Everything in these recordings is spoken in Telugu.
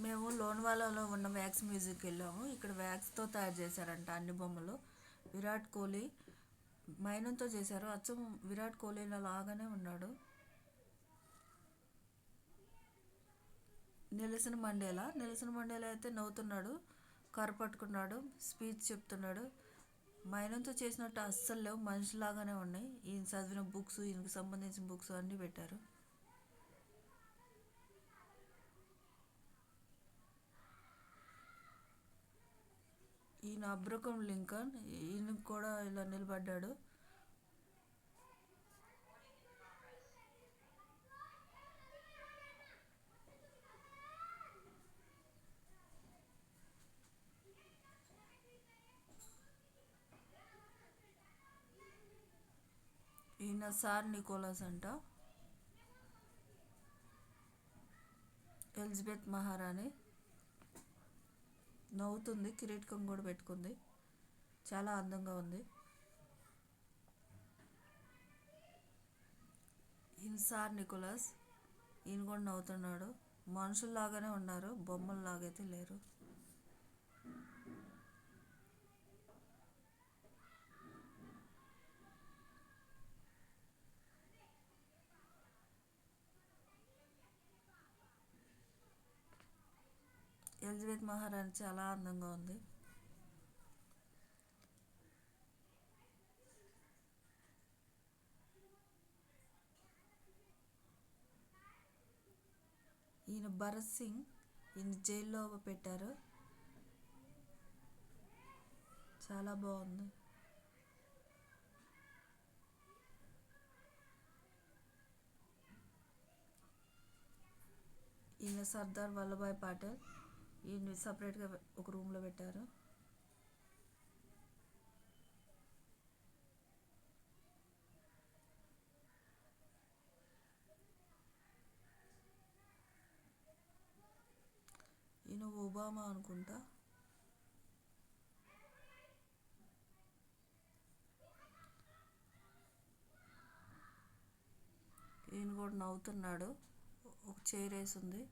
మేము లోన్వాలాలో ఉన్న వ్యాక్స్ మ్యూజిక్కి వెళ్ళాము. ఇక్కడ వ్యాక్స్తో తయారు చేశారంట అన్ని బొమ్మలు. విరాట్ కోహ్లీ మైనంతో చేశారు. అచ్చం విరాట్ కోహ్లీ లాగానే ఉన్నాడు. నెలసిన మండేలా? నెలసిన మండేలా అయితే నవ్వుతున్నాడు కర్ర పట్టుకున్నాడు స్పీచ్ చెప్తున్నాడు. మైనంతో చేసినట్టు అస్సలు లేవు. మనిషిలాగానే ఉన్నాయి. ఈయన చదివిన బుక్స్ ఈయనకు సంబంధించిన బుక్స్ అన్నీ పెట్టారు. ఈయన అబ్రకం లింకన్ ఈయన కూడా ఇలా నిలబడ్డాడు. ఈయన సార్ నికోలస్ అంట. ఎలిజబెత్ మహారాణి. నవ్వుతుంది కిరీటకం కూడా పెట్టుకుంది. చాలా అందంగా ఉంది. ఇన్సార్ సార్ నికోలస్ ఈయన కూడా నవ్వుతున్నాడు. మనుషుల్లాగానే ఉన్నారు బొమ్మల్లాగైతే లేరు. ఎలిజబెత్ మహారాణి చాలా అందంగా ఉంది. ఈయన భరత్ సింగ్ ఈయన జైల్లో పెట్టారు. చాలా బాగుంది. ఈయన సర్దార్ వల్లభాయ్ పటేల్ ఈయన సపరేట్గా ఒక రూమ్లో పెట్టారు. ఈయన ఒబామా అనుకుంటా. ఈయన కూడా నవ్వుతున్నాడు. ఒక చైర్ వేసి ఉంది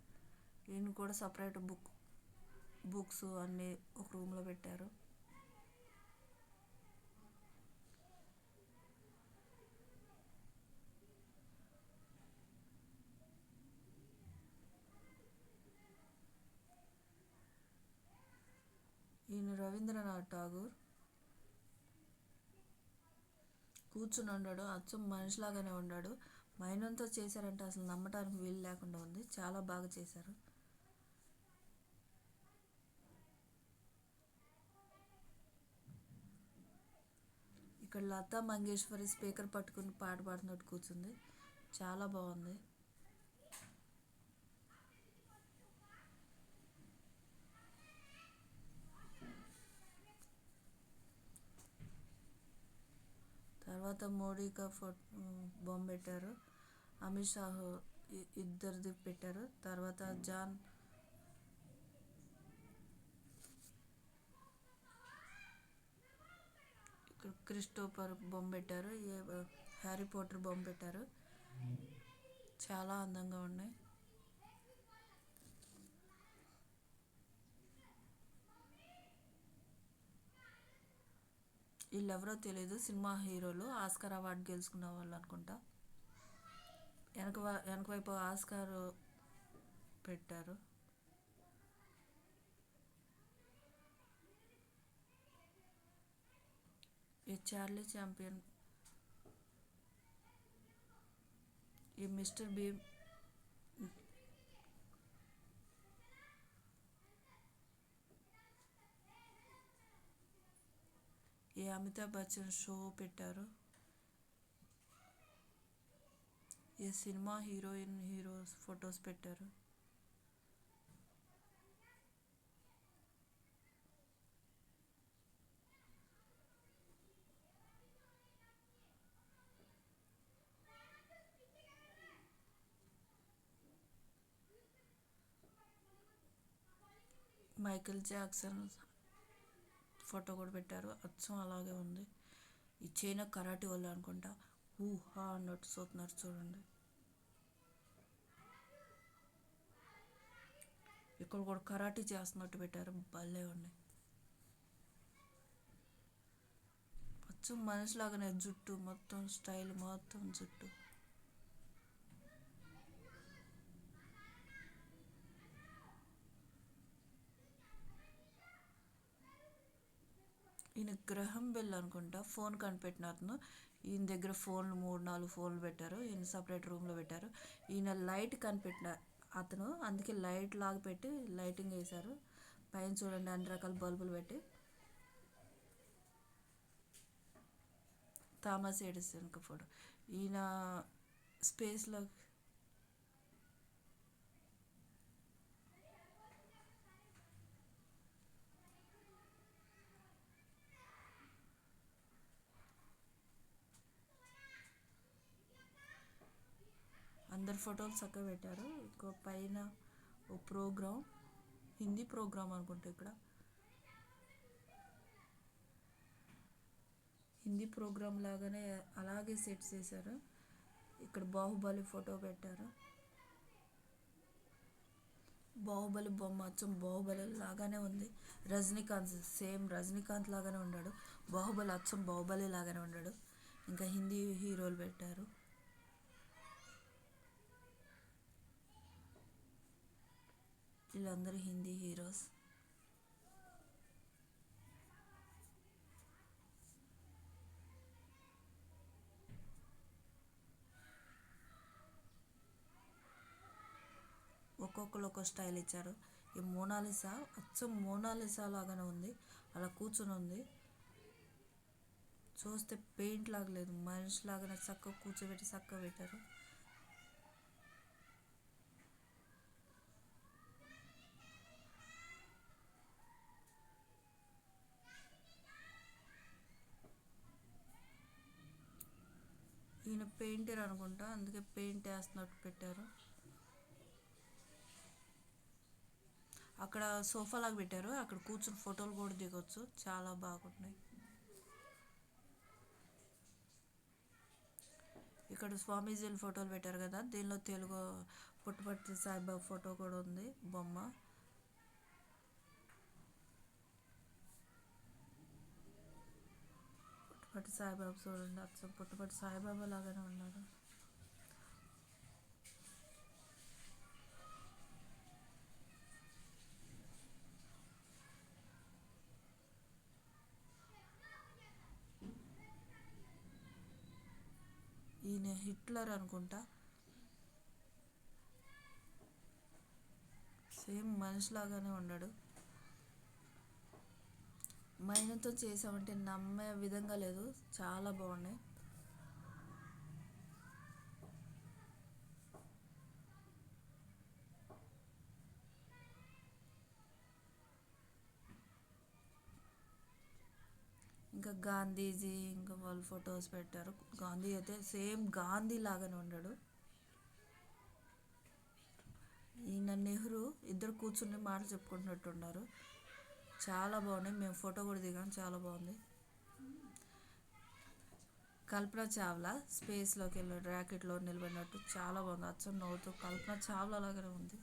ఈయన కూడా సపరేట్ బుక్ బుక్స్ అన్నీ ఒక రూమ్లో పెట్టారు. ఈయన రవీంద్రనాథ్ ఠాగూర్. కూర్చుని ఉన్నాడు. అచ్చం మనిషిలాగానే ఉన్నాడు. మైనంతో చేశారంటే అసలు నమ్మటానికి వీలు లేకుండా ఉంది. చాలా బాగా చేశారు. ఇక్కడ లతా మంగేశ్వరి స్పీకర్ పట్టుకుని పాట పాడుతున్నట్టు కూర్చుంది. చాలా బాగుంది. తర్వాత మోడీగా ఫోటో బొమ్మ పెట్టారు. అమిత్ షా ఇద్దరిది పెట్టారు. తర్వాత జాన్ ఇక్కడ క్రిస్టోఫర్ బొమ్మ పెట్టారు. హ్యారీ పోటర్ బొమ్మ పెట్టారు. చాలా అందంగా ఉన్నాయి. వీళ్ళెవరో తెలియదు సినిమా హీరోలు. ఆస్కార్ అవార్డు గెలుచుకున్న వాళ్ళు అనుకుంటా. వెనక వెనక వైపు ఆస్కార్ పెట్టారు. ఈ చార్లీ ఛాంపియన్ ఈ మిస్టర్ బీమ్ ఈ అమితాబ్ బచ్చన్ షో పెట్టారు? ఈ సినిమా హీరోయిన్ హీరోస్ ఫొటోస్ పెట్టారు? మైకిల్ జాక్సన్ ఫోటో కూడా పెట్టారు. అచ్చం అలాగే ఉంది. ఈ చైనా కరాటే వాళ్ళు అనుకుంటా. ఊహా అన్నట్టు చూస్తున్నారు చూడండి. ఇక్కడ కూడా కరాటీ చేస్తున్నట్టు పెట్టారు. భలే ఉన్నాయి. అచ్చం మనిషిలాగానే జుట్టు మొత్తం స్టైల్ మొత్తం జుట్టు. ఈయన గ్రహం బెల్ అనుకుంటా ఫోన్ కనిపెట్టిన అతను. ఈయన దగ్గర ఫోన్లు మూడు నాలుగు ఫోన్లు పెట్టారు. ఈయన సపరేట్ రూమ్లో పెట్టారు. ఈయన లైట్ కనిపెట్టిన అతను. అందుకే లైట్ లాగా పెట్టి లైటింగ్ వేశారు. పైన చూడండి అన్ని రకాల బల్బులు పెట్టి. థామస్ ఎడిసన్ ఫోటో ఈయన స్పేస్లో అందరి ఫోటోలు చక్కగా పెట్టారు. ఇంకో పైన ఓ ప్రోగ్రామ్ హిందీ ప్రోగ్రామ్ అనుకుంటా ఇక్కడ. హిందీ ప్రోగ్రామ్ లాగానే అలాగే సెట్ చేశారు. ఇక్కడ బాహుబలి ఫోటో పెట్టారు. బాహుబలి బొమ్మ అచ్చం బాహుబలి లాగానే ఉంది. రజనీకాంత్ సేమ్ రజనీకాంత్ లాగానే ఉన్నాడు. బాహుబలి అచ్చం బాహుబలి లాగానే ఉన్నాడు. ఇంకా హిందీ హీరోలు పెట్టారు. వీళ్ళందరూ హిందీ హీరోస్. ఒక్కొక్కరు ఒక్కో స్టైల్ ఇచ్చారు. ఈ మోనాలిసా అచ్చం మోనాలిసా లాగానే ఉంది. అలా కూర్చుని ఉంది. చూస్తే పెయింట్ లాగలేదు మనిషి లాగానే చక్కగా కూర్చోబెట్టి చక్కగా పెట్టారు ఈయన పెయింటర్ అనుకుంటా అందుకే పెయింట్ వేస్తున్నట్టు పెట్టారు. అక్కడ సోఫా లాగా పెట్టారు అక్కడ కూర్చుని ఫోటోలు కూడా దిగొచ్చు చాలా బాగున్నాయి. ఇక్కడ స్వామీజీల ఫోటోలు పెట్టారు కదా దీనిలో తెలుగు పుట్టపర్తి సాయిబాబా ఫోటో కూడా ఉంది బొమ్మ. పుట్టపర్తి సాయిబాబా చూడండి అచ్చం పుట్టపర్తి సాయిబాబా లాగానే ఉన్నారు ఈయన హిట్లర్ అనుకుంటా. సేమ్ మనిషిలాగానే ఉన్నాడు. మైనతో చేసామంటే నమ్మే విధంగా లేదు. చాలా బాగున్నాయి. ఇంకా గాంధీజీ ఇంకా వాళ్ళ ఫొటోస్ పెట్టారు. గాంధీ అయితే సేమ్ గాంధీ లాగానే ఉన్నాడు ఈయన నెహ్రూ ఇద్దరు కూర్చుని మాటలు చెప్పుకుంటున్నట్టున్నారు చాలా బాగున్నాయి. మేము ఫోటో కూడా దిగాం. చాలా బాగుంది. కల్పన చావ్లా స్పేస్లోకి వెళ్ళి ర్యాకెట్లో నిలబడినట్టు చాలా బాగుంది. అచ్చం నవ్వుతూ కల్పన చావ్లా లాగానే ఉంది.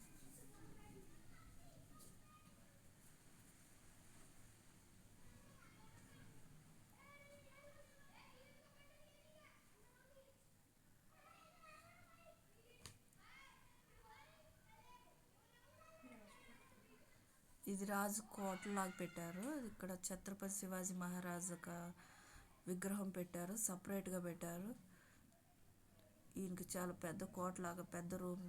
ఇది రాజు కోటలాగా పెట్టారు. ఇక్కడ ఛత్రపతి శివాజీ మహారాజ్ ఒక విగ్రహం పెట్టారు. సపరేట్గా పెట్టారు. ఈయనకి చాలా పెద్ద కోటలాగా పెద్ద రూమ్